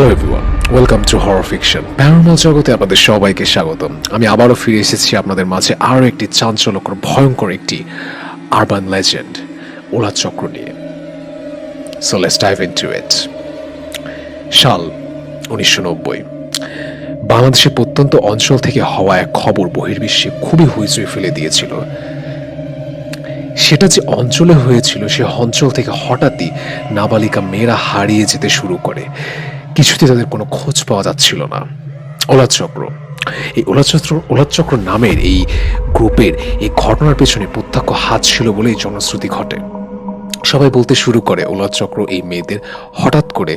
Hello everyone welcome to horror fiction paranormal জগতে আপনাদের সবাইকে স্বাগতম। আমি আবারও ফিরে এসেছি আপনাদের মাঝে আরও একটি চাঞ্চল্যকর, ভয়ঙ্কর একটি আরবান লেজেন্ড ওলা চক্র নিয়ে। So let's dive into it সাল উনিশশো নব্বই। বাংলাদেশের প্রত্যন্ত অঞ্চল থেকে হওয়া এক খবর বহির্বিশ্বে খুবই হইচই ফেলে দিয়েছিল। সেটা যে অঞ্চলে হয়েছিল, সে অঞ্চল থেকে হঠাৎই নাবালিকা মেয়েরা হারিয়ে যেতে শুরু করে। কিছুতে তাদের কোনো খোঁজ পাওয়া যাচ্ছিল না। ওলাচক্র এই ওলাচক্র ওলাচক্র নামের এই গ্রুপের এই ঘটনার পেছনে প্রত্যক্ষ হাত ছিল বলেই জনশ্রুতি ঘটে। সবাই বলতে শুরু করে ওলাচক্র এই মেয়েদের হঠাৎ করে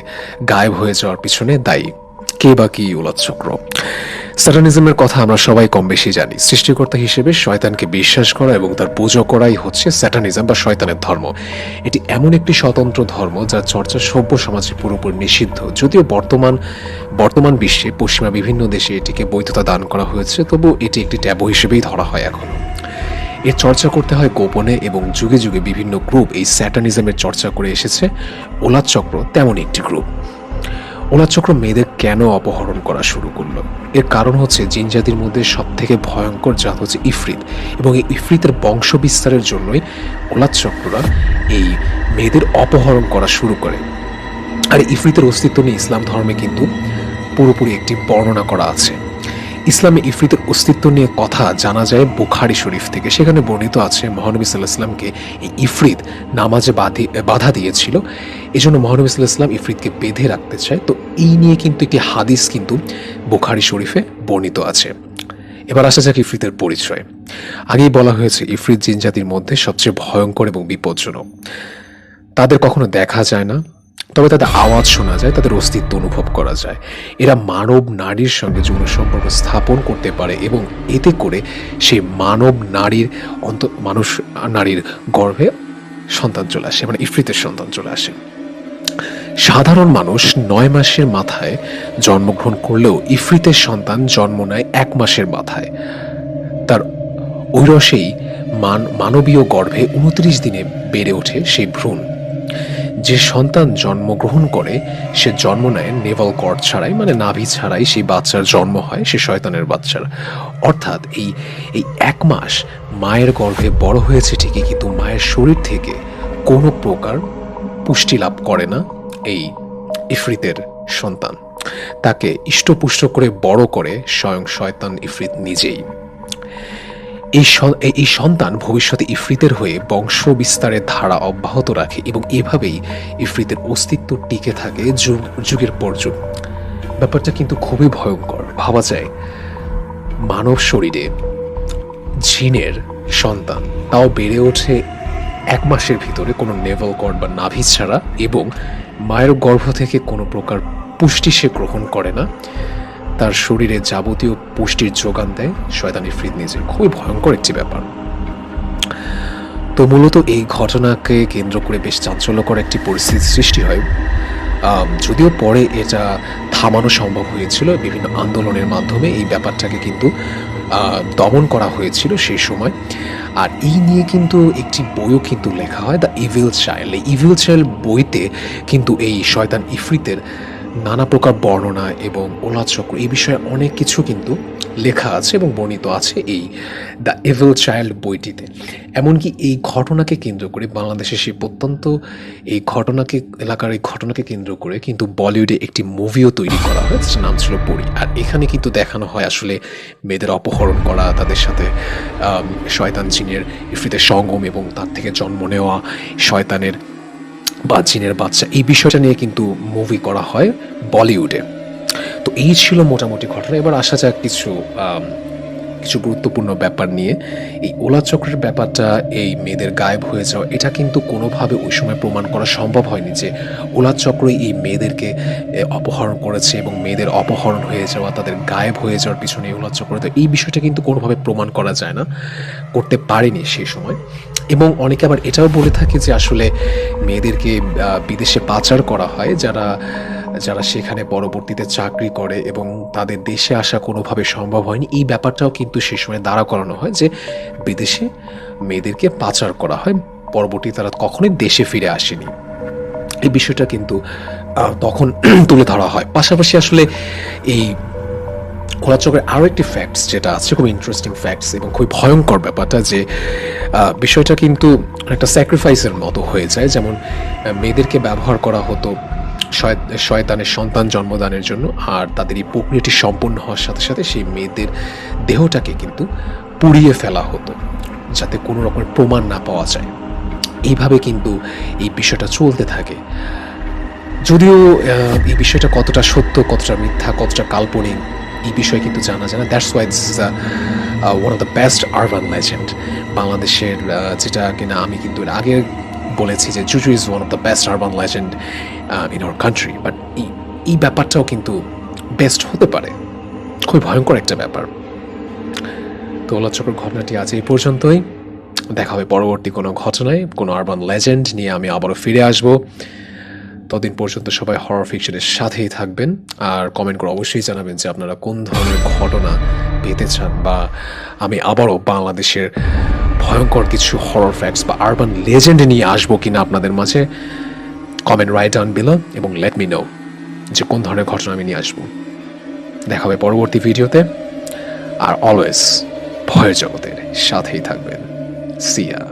গায়েব হয়ে যাওয়ার পিছনে দায়ী। কে বা কি ওলাচক্র স্যাটানিজমের কথা আমরা সবাই কম বেশি জানি। সৃষ্টিকর্তা হিসেবে শয়তানকে বিশ্বাস করা এবং তার পুজো করাই হচ্ছে স্যাটানিজম বা শয়তানের ধর্ম। এটি এমন একটি স্বতন্ত্র ধর্ম যার চর্চা সভ্য সমাজে পুরোপুরি নিষিদ্ধ। যদিও বর্তমান বর্তমান বিশ্বে পশ্চিমা বিভিন্ন দেশে এটিকে বৈধতা দান করা হয়েছে তবু এটি একটি ট্যাবু হিসেবেই ধরা হয় এখনও। এর চর্চা করতে হয় গোপনে এবং যুগে যুগে বিভিন্ন গ্রুপ এই স্যাটানিজমের চর্চা করে এসেছে। ওলাদ চক্র তেমন একটি গ্রুপ। ওলাদ চক্র মেয়েদের কেন অপহরণ করা শুরু করল? এর কারণ হচ্ছে জিনজাতির মধ্যে সব থেকে ভয়ঙ্কর জাত হচ্ছে ইফরিত এবং এই ইফরিতের বংশ বিস্তারের জন্যই ওলাদ চক্ররা এই মেয়েদের অপহরণ করা শুরু করে। আর ইফরিতের অস্তিত্ব নিয়ে ইসলাম ধর্মে কিন্তু পুরোপুরি একটি বর্ণনা করা আছে। ইসলামে ইফরিতের অস্তিত্ব নিয়ে কথা জানা যায় বুখারি শরীফ থেকে। সেখানে বর্ণিত আছে, মহানবী সাল্লাহ ইসলামকে এই ইফরিত নামাজে বাধি দিয়েছিল। এজন্য মহানবী সাল্লাহ ইসলাম ইফরিতকে বেঁধে রাখতে চায়। তো এই নিয়ে কিন্তু একটি হাদিস কিন্তু বুখারি শরীফে বর্ণিত আছে। এবার আসা যাক ইফরিতের পরিচয়। আগেই বলা হয়েছে, ইফরিত জিন জাতির মধ্যে সবচেয়ে ভয়ঙ্কর এবং বিপজ্জনক। তাদের কখনো দেখা যায় না তবে তাদের আওয়াজ শোনা যায়, তাদের অস্তিত্ব অনুভব করা যায়। এরা মানব নারীর সঙ্গে যৌন সম্পর্ক স্থাপন করতে পারে এবং এতে করে সেই মানব নারীর অন্ত, মানুষ নারীর গর্ভে সন্তান চলে আসে মানে ইফরিতের সন্তান চলে আসে। সাধারণ মানুষ নয় মাসের মাথায় জন্মগ্রহণ করলেও ইফরিতের সন্তান জন্ম নেয় এক মাসের মাথায়। তার ঐরসেই মান, মানবীয় গর্ভে উনত্রিশ দিনে বেড়ে ওঠে সেই ভ্রূণ। যে সন্তান জন্মগ্রহণ করে, সে জন্ম নেয় নেভাল কর্ড ছাড়াই মানে নাভি ছাড়াই, সেই বাচ্চার জন্ম হয়, সে শয়তানের বাচ্চার। অর্থাৎ এই এই এক মাস মায়ের গর্ভে বড় হয়েছে ঠিকই, কিন্তু মায়ের শরীর থেকে কোনো প্রকার পুষ্টি লাভ করে না এই ইফরিতের সন্তান। তাকে ইষ্টপুষ্ট করে বড় করে স্বয়ং শয়তান ইফরিত নিজেই। এই সন- এই- এই সন্তান ভবিষ্যতে ইফরিতের হয়ে বংশ বিস্তারের ধারা অব্যাহত রাখে এবং এভাবেই ইফরিতের অস্তিত্ব টিকে থাকে যুগ, যুগের পর যুগ। ব্যাপারটা কিন্তু খুবই ভয়ঙ্কর। ভাবা যায় মানব শরীরে জিনের সন্তান তাও বেড়ে ওঠে এক মাসের ভিতরে কোনো নেভাল কর্ড বা নাভি ছাড়া এবং মায়ের গর্ভ থেকে কোনো প্রকার পুষ্টি সে গ্রহণ করে না। তার শরীরে যাবতীয় পুষ্টির যোগান দেয় শয়তানি ফ্রিদ নিজে খুবই ভয়ঙ্কর একটি ব্যাপার। তো মূলত এই ঘটনাকে কেন্দ্র করে বেশ চাঞ্চল্যকর একটি পরিস্থিতি সৃষ্টি হয়। যদিও পরে এটা থামানো সম্ভব হয়েছিল, বিভিন্ন আন্দোলনের মাধ্যমে এই ব্যাপারটাকে কিন্তু দমন করা হয়েছিল সেই সময়। আর এই নিয়ে কিন্তু একটি বইও কিন্তু লেখা হয় দ্য ইভিল চাইল্ড এই ইভিল চাইল্ড বইতে কিন্তু এই শয়তান ইফরিতের নানা প্রকার বর্ণনা এবং ওলাচক্র এই বিষয়ে অনেক কিছু কিন্তু লেখা আছে এবং বর্ণিত আছে এই দ্য এভেল চাইল্ড বইটিতে। এমনকি এই ঘটনাকে কেন্দ্র করে বাংলাদেশের সেই প্রত্যন্ত এই ঘটনাকে, এলাকার এই ঘটনাকে কেন্দ্র করে কিন্তু বলিউডে একটি মুভিও তৈরি করা হয় যার নাম ছিল পরি। আর এখানে কিন্তু দেখানো হয় আসলে মেয়েদের অপহরণ করা, তাদের সাথে শয়তান জিনের ইফরিতের সঙ্গম এবং তার থেকে জন্ম নেওয়া শয়তানের বা জিনের বাচ্চা। এই বিষয়টা নিয়ে কিন্তু মুভি করা হয় বলিউডে। তো এই ছিল মোটামুটি ঘটনা। এবার আসা যাক কিছু কিছু গুরুত্বপূর্ণ ব্যাপার নিয়ে। এই ওলা চক্রের ব্যাপারটা, এই মেয়েদের গায়েব হয়ে যাওয়া, এটা কিন্তু কোনোভাবে ওই সময় প্রমাণ করা সম্ভব হয়নি যে ওলা চক্রই এই মেয়েদেরকে অপহরণ করেছে এবং মেয়েদের অপহরণ হয়ে যাওয়া, তাদের গায়েব হয়ে যাওয়ার পিছনে ওলা চক্র, তো এই বিষয়টা কিন্তু কোনোভাবে প্রমাণ করা যায় না, করতে পারেনি সেই সময়। এবং অনেকে আবার এটাও বলে থাকে যে আসলে মেয়েদেরকে বিদেশে পাচার করা হয়, যারা যারা সেখানে পরবর্তীতে চাকরি করে এবং তাদের দেশে আসা কোনোভাবে সম্ভব হয়নি, এই ব্যাপারটাও কিন্তু সে সময় দাঁড়া করানো হয় যে বিদেশে মেয়েদেরকে পাচার করা হয়। পরবর্তী তারা কখনোই দেশে ফিরে আসেনি। এই বিষয়টা কিন্তু তখন তুলে ধরা হয়। পাশাপাশি আসলে এই খোলাচকের আরও একটি ফ্যাক্টস যেটা আছে, খুব ইন্টারেস্টিং ফ্যাক্টস এবং খুবই ভয়ঙ্কর ব্যাপারটা যে বিষয়টা কিন্তু একটা স্যাক্রিফাইসের মতো হয়ে যায়। যেমন মেয়েদেরকে ব্যবহার করা হতো শয়তানের সন্তান জন্মদানের জন্য, আর তাদের এই প্রক্রিয়াটি সম্পন্ন হওয়ার সাথে সাথে সেই মেয়েদের দেহটাকে কিন্তু পুড়িয়ে ফেলা হতো, যাতে কোনো রকমের প্রমাণ না পাওয়া যায়। এইভাবে কিন্তু এই বিষয়টা চলতে থাকে। যদিও এই বিষয়টা কতটা সত্য, কতটা মিথ্যা, কতটা কাল্পনিক, এই বিষয়ে কিন্তু জানা যায় না। That's why this is one of the best urban legend বাংলাদেশের যেটা কিনা আমি কিন্তু এর আগে বলেছি যে Juju is one of the best urban legend in our country but এই ব্যাপারটাও কিন্তু বেস্ট হতে পারে। খুবই ভয়ঙ্কর একটা ব্যাপার। তো ওলাচক্র ঘটনাটি আজ এই পর্যন্তই। দেখা হবে পরবর্তী কোনো ঘটনায়, কোনো আরবান লেজেন্ড নিয়ে আমি আবারও ফিরে আসব। ততদিন পর্যন্ত সবাই হরর ফিকশনের সাথেই থাকবেন। আর কমেন্ট করে অবশ্যই জানাবেন যে আপনারা কোন ধরনের ঘটনা পেতে চান, বা আমি আবারও বাংলাদেশের ভয়ঙ্কর কিছু হরর ফ্যাক্টস বা আরবান লেজেন্ড নিয়ে আসব কিনা আপনাদের মাঝে কমেন্ট রাইট ডাউন বিলো এবং লেট মি নো যে কোন ধরনের ঘটনা আমি নিয়ে আসব। দেখা হবে পরবর্তী ভিডিওতে। আর অলওয়েজ ভয়ের জগতের সাথেই থাকবেন। সিয়া